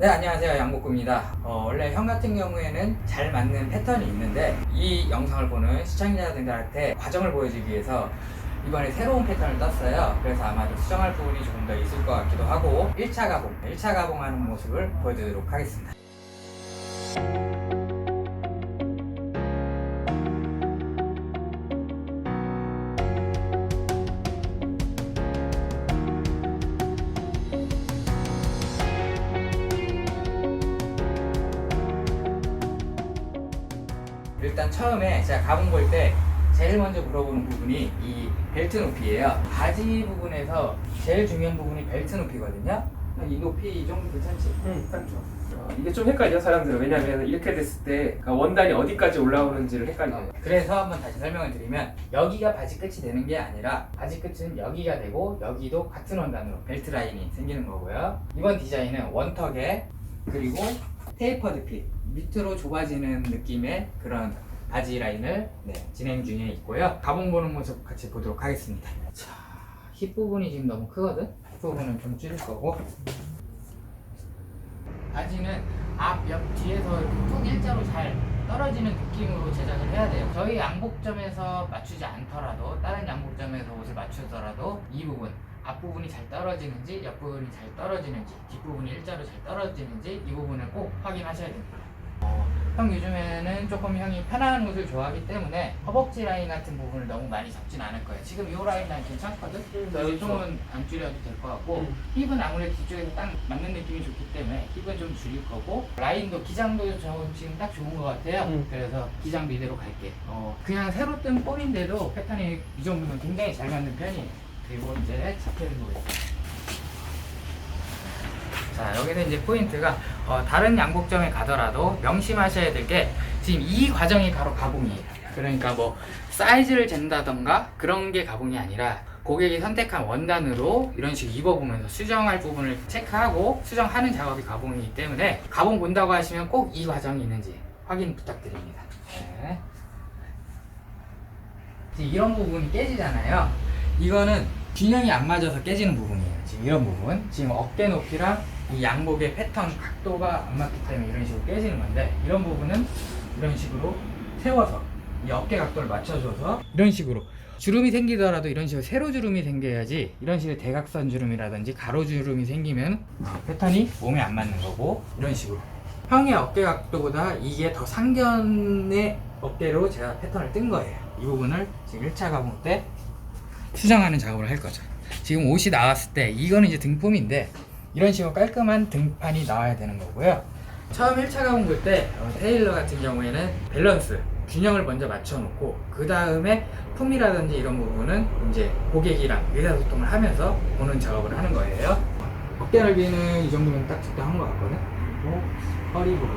네 안녕하세요. 양복구입니다. 어, 원래 형 같은 경우에는 잘 맞는 패턴이 있는데 이 영상을 보는 시청자분들한테 과정을 보여주기 위해서 이번에 새로운 패턴을 떴어요. 그래서 아마도 수정할 부분이 조금 더 있을 것 같기도 하고 1차 가봉 1차 가봉하는 모습을 보여드리도록 하겠습니다 일단 처음에 제가 가본 볼때 제일 먼저 물어보는 부분이 이 벨트 높이예요. 바지 부분에서 제일 중요한 부분이 벨트 높이거든요. 이 높이 이 정도 괜찮지? 응, 딱 좋아. 어, 이게 좀 헷갈려 사람들은 왜냐면 이렇게 됐을 때 그러니까 원단이 어디까지 올라오는지를 헷갈려 요. 그래서 한번 다시 설명을 드리면 여기가 바지 끝이 되는 게 아니라 바지 끝은 여기가 되고 여기도 같은 원단으로 벨트 라인이 생기는 거고요. 이번 디자인은 원턱에 그리고 테이퍼드 핏 밑으로 좁아지는 느낌의 그런 바지 라인을 네, 진행 중에 있고요. 가봉 보는 모습 같이 보도록 하겠습니다. 자, 힙 부분이 지금 너무 크거든. 힙 부분은 좀 줄일 거고. 바지는 앞, 옆, 뒤에서 툭 일자로 잘 떨어지는 느낌으로 제작을 해야 돼요. 저희 양복점에서 맞추지 않더라도 다른 양복점에서 옷을 맞추더라도 이 부분 앞부분이 잘 떨어지는지 옆부분이 잘 떨어지는지 뒷부분이 일자로 잘 떨어지는지 이 부분을 꼭 확인하셔야 됩니다. 어, 형 요즘에는 조금 형이 편안한 옷을 좋아하기 때문에 허벅지 라인 같은 부분을 너무 많이 잡진 않을 거예요. 지금 이 라인 난 괜찮거든? 음, 이 나도 정도는 안 줄여도 될 것 같고 음. 힙은 아무래도 뒤쪽에서 딱 맞는 느낌이 좋기 때문에 힙은 좀 줄일 거고 라인도 기장도 저 지금 딱 좋은 것 같아요. 음. 그래서 기장도 이대로 갈게. 어, 그냥 새로 뜬 볼인데도 패턴이 이 정도면 굉장히 잘 맞는 편이에요. 이제 자켓을 보겠습니다. 자 여기서 이제 포인트가 어, 다른 양복점에 가더라도 명심하셔야 될 게 지금 이 과정이 바로 가봉이에요. 그러니까 뭐 사이즈를 잰다던가 그런 게 가봉이 아니라 고객이 선택한 원단으로 이런 식으로 입어보면서 수정할 부분을 체크하고 수정하는 작업이 가봉이기 때문에 가봉 본다고 하시면 꼭 이 과정이 있는지 확인 부탁드립니다. 네. 이런 부분이 깨지잖아요. 이거는 균형이 안 맞아서 깨지는 부분이에요. 지금 이런 부분. 지금 어깨 높이랑 이 양복의 패턴 각도가 안 맞기 때문에 이런 식으로 깨지는 건데 이런 부분은 이런 식으로 세워서 이 어깨 각도를 맞춰줘서 이런 식으로 주름이 생기더라도 이런 식으로 세로 주름이 생겨야지 이런 식으로 대각선 주름이라든지 가로 주름이 생기면 어, 패턴이 몸에 안 맞는 거고 이런 식으로 형의 어깨 각도보다 이게 더 상견의 어깨로 제가 패턴을 뜬 거예요 이 부분을 지금 1차 가공 때 수정하는 작업을 할 거죠. 지금 옷이 나왔을 때 이거는 이제 등품인데 이런 식으로 깔끔한 등판이 나와야 되는 거고요. 처음 1차 가공 볼때 테일러 같은 경우에는 밸런스 균형을 먼저 맞춰놓고 그 다음에 품이라든지 이런 부분은 이제 고객이랑 의사소통을 하면서 보는 작업을 하는 거예요. 어깨 넓이는 이 정도면 딱 적당한 것 같거든. 그리고 허리 부분.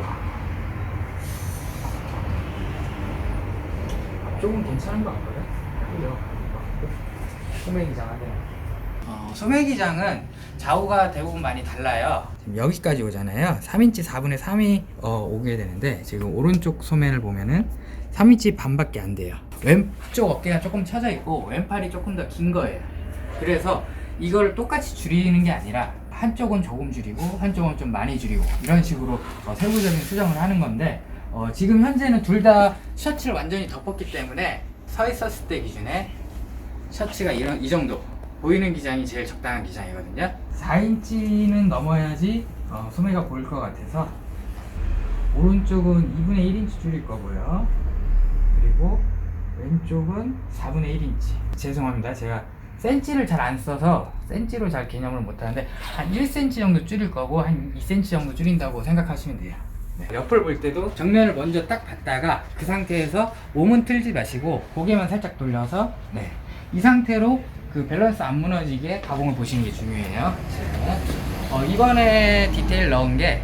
앞쪽은 괜찮은 것 같거든. 그죠? 소매기장 하대요. 어, 소매기장은 좌우가 대부분 많이 달라요. 지금 여기까지 오잖아요. 3인치 4분의 3이 어, 오게 되는데 지금 오른쪽 소매를 보면은 3인치 반밖에 안 돼요. 왼쪽 어깨가 조금 처져 있고 왼팔이 조금 더 긴 거예요. 그래서 이걸 똑같이 줄이는 게 아니라 한쪽은 조금 줄이고 한쪽은 좀 많이 줄이고 이런 식으로 어, 세부적인 수정을 하는 건데 어, 지금 현재는 둘 다 셔츠를 완전히 덮었기 때문에 서 있었을 때 기준에 셔츠가 이런 이 정도 보이는 기장이 제일 적당한 기장이거든요. 4인치는 넘어야지 어, 소매가 보일 것 같아서 오른쪽은 2분의 1인치 줄일 거고요. 그리고 왼쪽은 4분의 1인치. 죄송합니다. 제가 센치를 잘 안 써서 센치로 잘 개념을 못 하는데 한 1cm 정도 줄일 거고 한 2cm 정도 줄인다고 생각하시면 돼요. 네, 옆을 볼 때도 정면을 먼저 딱 봤다가 그 상태에서 몸은 틀지 마시고 고개만 살짝 돌려서 네, 이 상태로 그 밸런스 안 무너지게 가공을 보시는 게 중요해요. 자, 어, 이번에 디테일 넣은 게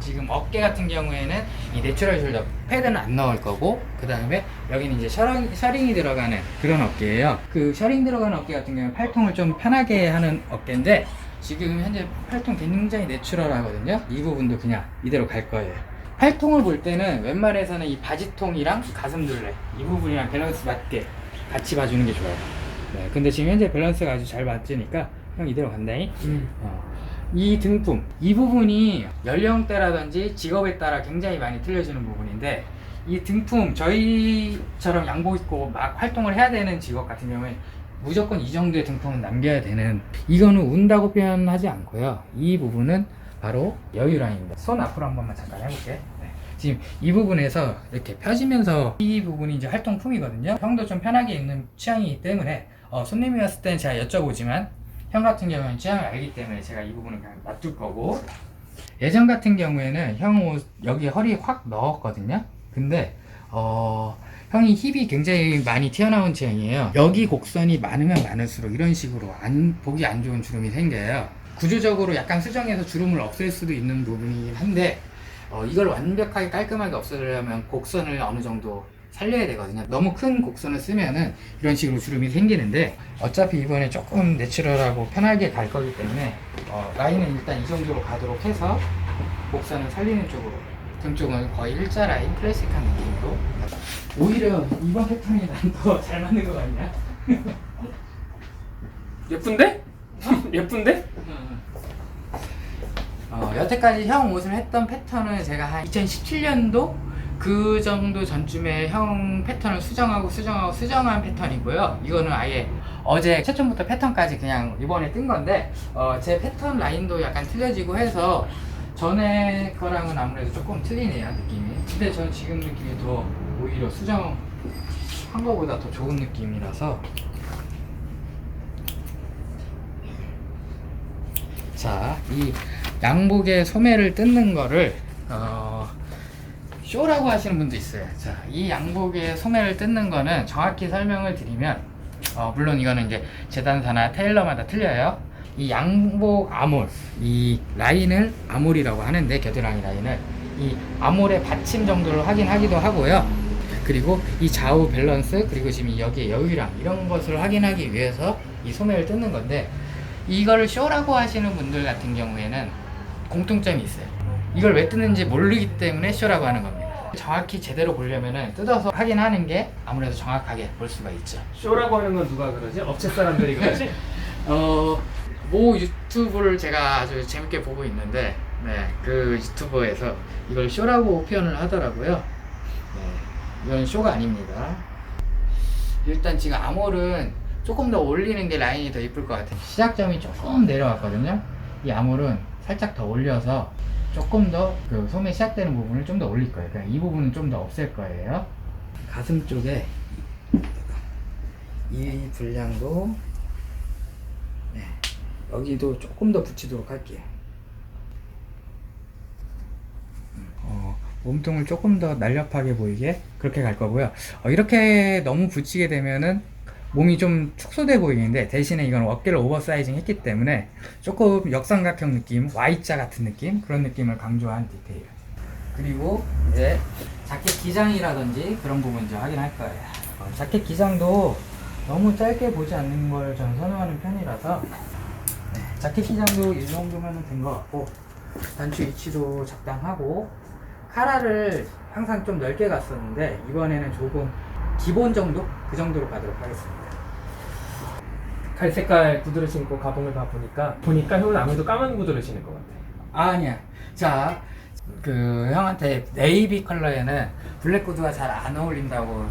지금 어깨 같은 경우에는 이 내추럴 숄더 패드는 안 넣을 거고 그 다음에 여기는 이제 셔링, 셔링이 들어가는 그런 어깨예요. 그 셔링 들어가는 어깨 같은 경우는 팔통을 좀 편하게 하는 어깨인데 지금 현재 팔통 굉장히 내추럴 하거든요. 이 부분도 그냥 이대로 갈 거예요. 팔통을 볼 때는 웬만해서는 이 바지통이랑 가슴둘레 이 부분이랑 밸런스 맞게 같이 봐주는 게 좋아요. 네, 근데 지금 현재 밸런스가 아주 잘 맞으니까 형 이대로 간다잉. 음. 어, 이 등품 이 부분이 연령대라든지 직업에 따라 굉장히 많이 틀려지는 부분인데 이 등품 저희처럼 양복 입고 막 활동을 해야 되는 직업 같은 경우에 무조건 이 정도의 등품은 남겨야 되는 이거는 운다고 표현하지 않고요 이 부분은 바로 여유 라인입니다 손 앞으로 한 번만 잠깐 해볼게 네. 지금 이 부분에서 이렇게 펴지면서 이 부분이 이제 활동품이거든요 형도 좀 편하게 입는 취향이기 때문에 어, 손님이 왔을 때는 제가 여쭤보지만 형 같은 경우는 취향을 알기 때문에 제가 이 부분은 그냥 놔둘 거고 예전 같은 경우에는 형 옷 여기 허리에 확 넣었거든요. 근데 어 형이 힙이 굉장히 많이 튀어나온 체형이에요. 여기 곡선이 많으면 많을수록 이런 식으로 안 보기 안 좋은 주름이 생겨요. 구조적으로 약간 수정해서 주름을 없앨 수도 있는 부분이긴 한데 어, 이걸 완벽하게 깔끔하게 없애려면 곡선을 어느 정도 살려야 되거든요. 너무 큰 곡선을 쓰면은 이런 식으로 주름이 생기는데 어차피 이번에 조금 내추럴하고 편하게 갈 거기 때문에 어, 라인은 일단 이 정도로 가도록 해서 곡선을 살리는 쪽으로 등 쪽은 거의 일자 라인 클래식한 느낌으로 오히려 이번 패턴이 난 더 잘 맞는 것 같냐? 예쁜데? 예쁜데? 어, 여태까지 형 옷을 했던 패턴은 제가 한 2017년도 그 정도 전쯤에 형 패턴을 수정하고 수정하고 수정한 패턴이고요. 이거는 아예 어제 최초부터 패턴까지 그냥 이번에 뜬 건데 어, 제 패턴 라인도 약간 틀려지고 해서 전에 거랑은 아무래도 조금 틀리네요 느낌이. 근데 저는 지금 느낌이 더 오히려 수정한 거보다 더 좋은 느낌이라서 자, 이 양복의 소매를 뜯는 거를 어, 쇼라고 하시는 분도 있어요. 자, 이 양복의 소매를 뜯는 거는 정확히 설명을 드리면 어, 물론 이거는 이제 재단사나 테일러마다 틀려요. 이 양복 아몰, 이 라인을 아몰이라고 하는데 겨드랑이 라인을 이 아몰의 받침 정도를 확인하기도 하고요. 그리고 이 좌우 밸런스 그리고 지금 여기에 여유랑 이런 것을 확인하기 위해서 이 소매를 뜯는 건데 이거를 쇼라고 하시는 분들 같은 경우에는 공통점이 있어요. 이걸 왜 뜯는지 모르기 때문에 쇼라고 하는 겁니다. 정확히 제대로 보려면은 뜯어서 확인하는 게 아무래도 정확하게 볼 수가 있죠. 쇼라고 하는 건 누가 그러지? 업체 사람들이 그러지? 어, 모 유튜브를 제가 아주 재밌게 보고 있는데, 네, 그 유튜버에서 이걸 쇼라고 표현을 하더라고요. 네, 이건 쇼가 아닙니다. 일단 지금 암홀은 조금 더 올리는 게 라인이 더 이쁠 것 같아요. 시작점이 조금 내려왔거든요. 이 암홀은 살짝 더 올려서 조금 더 그 소매 시작되는 부분을 좀 더 올릴 거예요. 그냥 이 부분은 좀 더 없앨 거예요. 가슴 쪽에 이 분량도 네, 여기도 조금 더 붙이도록 할게요. 어, 몸통을 조금 더 날렵하게 보이게 그렇게 갈 거고요. 어, 이렇게 너무 붙이게 되면은 몸이 좀 축소돼 보이는데 대신에 이건 어깨를 오버사이징 했기 때문에 조금 역삼각형 느낌, Y자 같은 느낌 그런 느낌을 강조한 디테일. 그리고 이제 자켓 기장이라든지 그런 부분 이제 확인할 거예요. 어, 자켓 기장도 너무 짧게 보지 않는 걸 저는 선호하는 편이라서 네, 자켓 기장도 이 정도면 된 것 같고 단추 위치도 적당하고 카라를 항상 좀 넓게 갔었는데 이번에는 조금 기본 정도 그 정도로 가도록 하겠습니다. 갈 색깔 구두를 신고 가봉을 봐보니까 보니까 형은 아무래도 까만 구두를 신을 것 같아. 아, 아니야. 자, 그 형한테 네이비 컬러에는 블랙 구두가 잘 안 어울린다고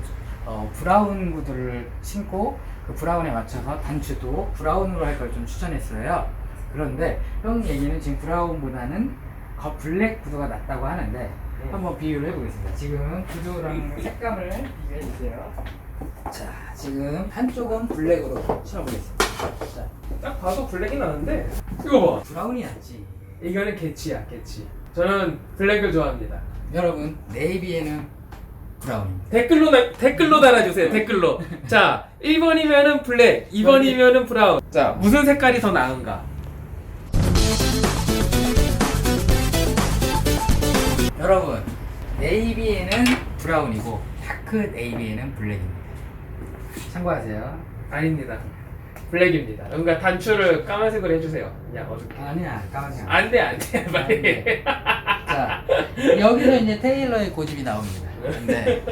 어, 브라운 구두를 신고 그 브라운에 맞춰서 단추도 브라운으로 할 걸 좀 추천했어요. 그런데 형 얘기는 지금 브라운보다는 거 블랙 구두가 낫다고 하는데 한번 비교를 해보겠습니다. 지금 구두랑 색감을 비교해 주세요. 자, 지금 한쪽은 블랙으로 칠해보겠습니다. 자, 딱 봐도 블랙이 나는데 이거 봐. 브라운이 낫지. 이거는 개치야 개치. 저는 블랙을 좋아합니다. 여러분, 네이비에는 브라운입니다. 댓글로 나, 댓글로 달아주세요. 댓글로. 자, 1번이면은 블랙, 2번이면은 브라운. 자, 무슨 색깔이 더 나은가? 여러분 네이비에는 브라운이고 다크 네이비에는 블랙입니다 참고하세요 아닙니다. 블랙입니다. 그러니까 단추를 까만색으로 해주세요. 그냥 어둡게. 아니야 까만색 안 돼, 안 돼. 안 빨리. 돼. 자 여기서 이제 테일러의 고집이 나옵니다 근데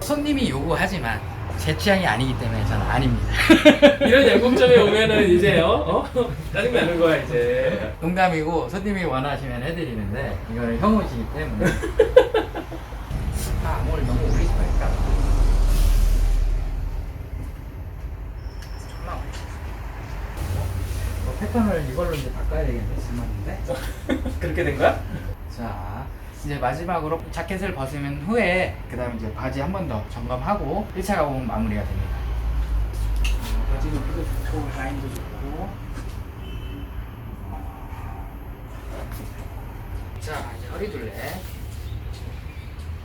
손님이 요구하지만 제 취향이 아니기 때문에 저는 아닙니다. 이런 양복점에 오면은 이제 어? 어? 짜증 나는 거야 이제. 농담이고 손님이 원하시면 해드리는데 이거는 혐오시기 때문에 아 오늘 너무 있으니까 존나 오래 뭐 패턴을 이걸로 이제 바꿔야 되겠네 쓸만한데 그렇게 된 거야? 자 이제 마지막으로 자켓을 벗으면 후에 그 다음에 이제 바지 한 번 더 점검하고 1차 가공 마무리가 됩니다. 어, 바지도 좋고 라인도 좋고. 자 이제 허리둘레.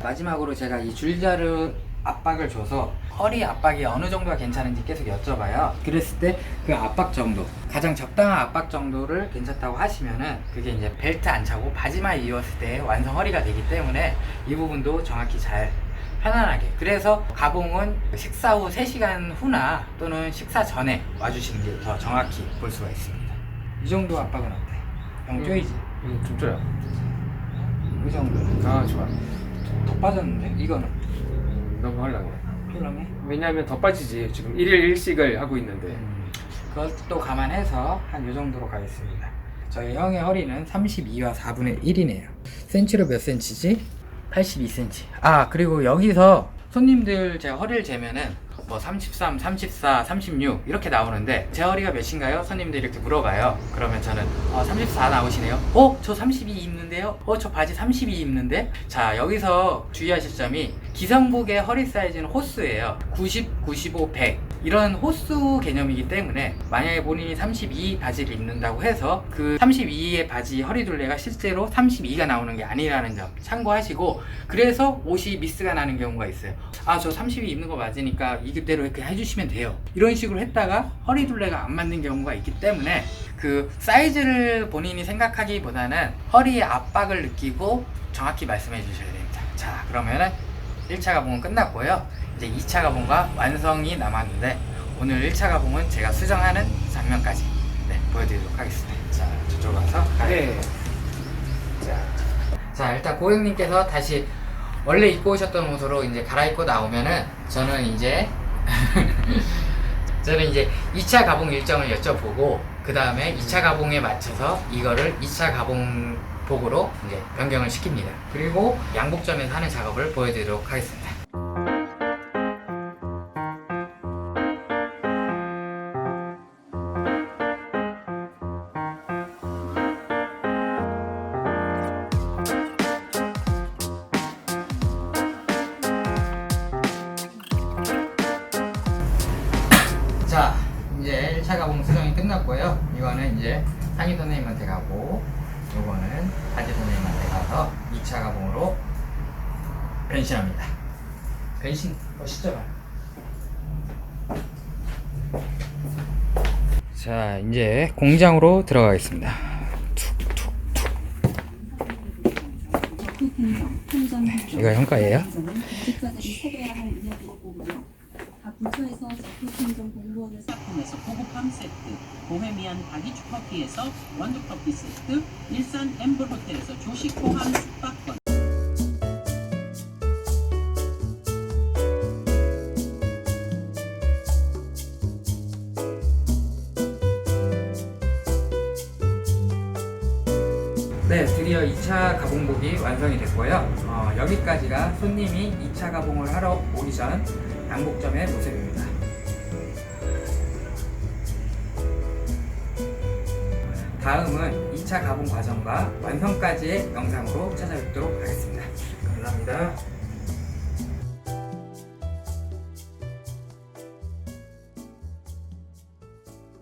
마지막으로 제가 이 줄자르 압박을 줘서 허리 압박이 어느 정도가 괜찮은지 계속 여쭤봐요 그랬을 때 그 압박 정도 가장 적당한 압박 정도를 괜찮다고 하시면은 그게 이제 벨트 안 차고 바지만 입었을 때 완성 허리가 되기 때문에 이 부분도 정확히 잘 편안하게 그래서 가봉은 식사 후 3시간 후나 또는 식사 전에 와주시는 게 더 정확히 볼 수가 있습니다 이 정도 압박은 어때? 형 쪼이지? 응, 좀 줘요. 이 정도 아 좋아. 더 빠졌는데? 이거는 너무 하려고. 필름해? 왜냐하면 더 빠지지. 지금 1일 1식을 하고 있는데. 음, 그것도 감안해서 한이 정도로 가겠습니다 저희 형의 허리는 32와 4분의 1이네요 센치로 몇 센치지? 82cm 아 그리고 여기서 손님들 제가 허리를 재면은 뭐 33, 34, 36 이렇게 나오는데 제 허리가 몇인가요? 손님들이 이렇게 물어봐요 그러면 저는 어, 34 나오시네요 어? 저 32 입는데요? 어? 저 바지 32 입는데? 자 여기서 주의하실 점이 기성복의 허리 사이즈는 호수예요 90, 95, 100 이런 호수 개념이기 때문에 만약에 본인이 32 바지를 입는다고 해서 그 32의 바지 허리 둘레가 실제로 32가 나오는 게 아니라는 점 참고하시고 그래서 옷이 미스가 나는 경우가 있어요 아 저 32 입는 거 맞으니까 이 대로 이렇게 해주시면 돼요 이런 식으로 했다가 허리 둘레가 안 맞는 경우가 있기 때문에 그 사이즈를 본인이 생각하기보다는 허리의 압박을 느끼고 정확히 말씀해 주셔야 됩니다 자 그러면은 1차 가봉은 끝났고요. 이제 2차 가봉과 완성이 남았는데 오늘 1차 가봉은 제가 수정하는 장면까지 네, 보여드리도록 하겠습니다. 자, 저쪽 가서. 네. 자, 자, 일단 고객님께서 다시 원래 입고 오셨던 옷으로 이제 갈아입고 나오면은 저는 이제 저는 이제 2차 가봉 일정을 여쭤보고 그 다음에 2차 가봉에 맞춰서 이거를 2차 가봉 복으로 이제 변경을 시킵니다. 그리고 양복점에서 하는 작업을 보여드리도록 하겠습니다. 가봉 수정이 끝났고요. 이거는 이제 상의 선생님한테 가고, 요거는 바지 선생님한테 가서 2차 가봉으로 변신합니다. 변신 멋있죠? 자, 이제 공장으로 들어가겠습니다. 이거? 공직자들이 세워야 할 이야기이고요. 각 부처에서 작품행정 공무원을 plat폼에서 고급함 세트, 보헤미안 바기주 커피에서 원두 커피 세트, 일산 엠블 호텔에서 조식 포함 숙박권. 네, 드디어 2차 가봉복이 완성이 됐고요. 어, 여기까지가 손님이 2차 가봉을 하러 오기 전 양복점의 모습입니다. 다음은 2차 가봉 과정과 완성까지의 영상으로 찾아뵙도록 하겠습니다. 감사합니다.